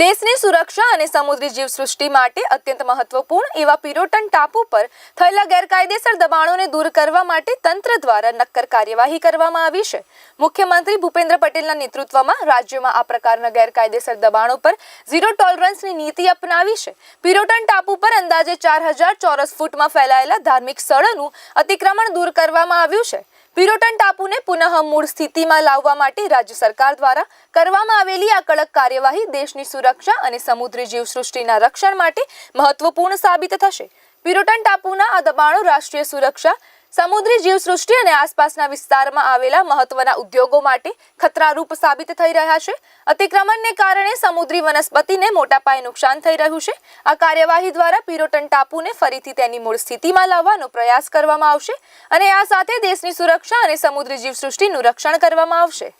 દેશની સુરક્ષા અને સમુદ્રી જીવસૃષ્ટિ માટે અત્યંત મહત્વપૂર્ણ એવા પિરોટન ટાપુ પર થયેલા ગેરકાયદેસર દબાણોને દૂર કરવા માટે તંત્ર દ્વારા નક્કર કાર્યવાહી કરવામાં આવી છે. મુખ્યમંત્રી ભૂપેન્દ્ર પટેલના નેતૃત્વમાં રાજ્યમાં આ પ્રકારના ગેરકાયદેસર દબાણો પર ઝીરો ટોલરન્સની નીતિ અપનાવી છે. પિરોટન ટાપુ પર અંદાજે ચાર હજાર ચોરસ ફૂટમાં ફેલાયેલા ધાર્મિક સ્થળોનું અતિક્રમણ દૂર કરવામાં આવ્યું છે. પિરોટન ટાપુને મૂળ સ્થિતિમાં લાવવા માટે રાજ્ય સરકાર દ્વારા કરવામાં આવેલી આ કડક કાર્યવાહી દેશની સુરક્ષા અને સમુદ્રી જીવસૃષ્ટિના રક્ષણ માટે મહત્વપૂર્ણ સાબિત થશે. પિરોટન ટાપુના આ દબાણો રાષ્ટ્રીય સુરક્ષા સમુદ્રી જીવસૃષ્ટિ અને આસપાસના વિસ્તારમાં આવેલા મહત્વના ઉદ્યોગો માટે ખતરારૂપ સાબિત થઈ રહ્યા છે. અતિક્રમણને કારણે સમુદ્રી વનસ્પતિને મોટા પાયે નુકસાન થઈ રહ્યું છે. આ કાર્યવાહી દ્વારા પિરોટન ટાપુને ફરીથી તેની મૂળ સ્થિતિમાં લાવવાનો પ્રયાસ કરવામાં આવશે અને આ સાથે દેશની સુરક્ષા અને સમુદ્રી જીવસૃષ્ટિનું રક્ષણ કરવામાં આવશે.